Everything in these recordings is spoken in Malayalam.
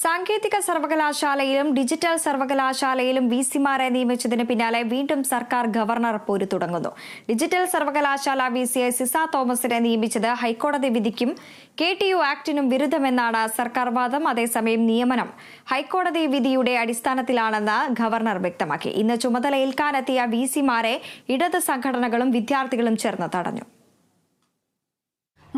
സാങ്കേതിക സർവകലാശാലയിലും ഡിജിറ്റൽ സർവകലാശാലയിലും വി സിമാരെ നിയമിച്ചതിന് പിന്നാലെ വീണ്ടും സർക്കാർ ഗവർണർ പോര് തുടങ്ങുന്നു. ഡിജിറ്റൽ സർവകലാശാല വി സി ഐ സിസ തോമസിനെ നിയമിച്ചത് ഹൈക്കോടതി വിധിക്കും കെ ടി യു ആക്ടിനും വിരുദ്ധമെന്നാണ് സർക്കാർ വാദം അതേസമയം നിയമനം. ഹൈക്കോടതി വിധിയുടെ അടിസ്ഥാനത്തിലാണെന്ന് ഗവർണർ വ്യക്തമാക്കി. ഇന്ന് ചുമതലയേൽക്കാനെത്തിയ വി സിമാരെ ഇടത് സംഘടനകളും വിദ്യാർത്ഥികളും ചേർന്ന് തടഞ്ഞു.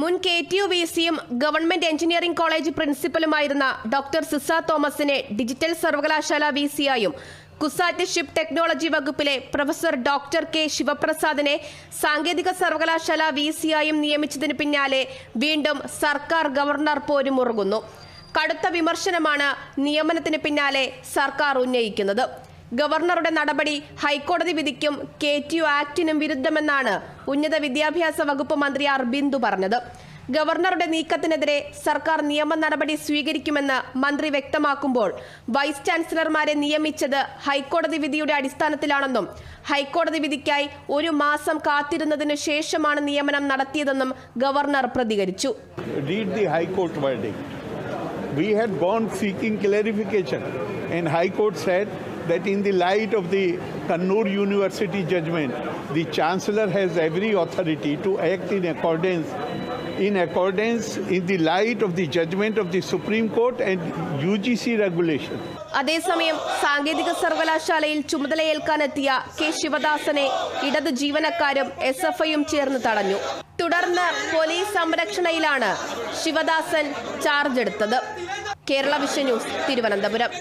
മുൻ കെ ടി യു വി സിയും ഗവൺമെന്റ് എഞ്ചിനീയറിംഗ് കോളേജ് പ്രിൻസിപ്പലുമായിരുന്ന ഡോക്ടർ സിസ തോമസിനെ ഡിജിറ്റൽ സർവകലാശാല വി സിയായും കുസാറ്റ് ഷിപ്പ് ടെക്നോളജി വകുപ്പിലെ പ്രൊഫസർ ഡോക്ടർ കെ ശിവപ്രസാദിനെ സാങ്കേതിക സർവകലാശാല വി സിയായും നിയമിച്ചതിന് പിന്നാലെ വീണ്ടും സർക്കാർ ഗവർണർ പോരുമുറുകുന്നു കടുത്ത വിമർശനമാണ് നിയമനത്തിന് പിന്നാലെ സർക്കാർ ഉന്നയിക്കുന്നത്. ഗവർണറുടെ നടപടി ഹൈക്കോടതി വിധിക്കും കെ ടി യു ആക്ടിനും വിരുദ്ധമെന്നാണ് ഉന്നത വിദ്യാഭ്യാസ വകുപ്പ് മന്ത്രി അർബിന്ദു പറഞ്ഞത് ഗവർണറുടെ നീക്കത്തിനെതിരെ സർക്കാർ നിയമ നടപടി സ്വീകരിക്കുമെന്ന് മന്ത്രി വ്യക്തമാക്കുമ്പോൾ വൈസ് ചാൻസലർമാരെ നിയമിച്ചത് ഹൈക്കോടതി വിധിയുടെ അടിസ്ഥാനത്തിലാണെന്നും ഹൈക്കോടതി വിധിക്കായി ഒരു മാസം കാത്തിരുന്നതിനു ശേഷമാണ് നിയമനം നടത്തിയതെന്നും ഗവർണർ പ്രതികരിച്ചു. We had gone seeking clarification, and High Court said that in the light of the Kannur University judgment, the Chancellor has every authority to act in accordance, in accordance in the light of the judgment of the Supreme Court and UGC regulation. അതേസമയം സാങ്കേതിക സർവകലാശാലയിൽ ചുമതലയേൽക്കാനെത്തിയ കെ ശിവദാസനെ ഇടത് ജീവനക്കാരും എസ് എഫ് ഐയും ചേർന്ന് തടഞ്ഞു തുടർന്ന് പോലീസ് സംരക്ഷണയിലാണ് ശിവദാസൻ ചാർജ് എടുത്തത് കേരള വിഷൻ ന്യൂസ് തിരുവനന്തപുരം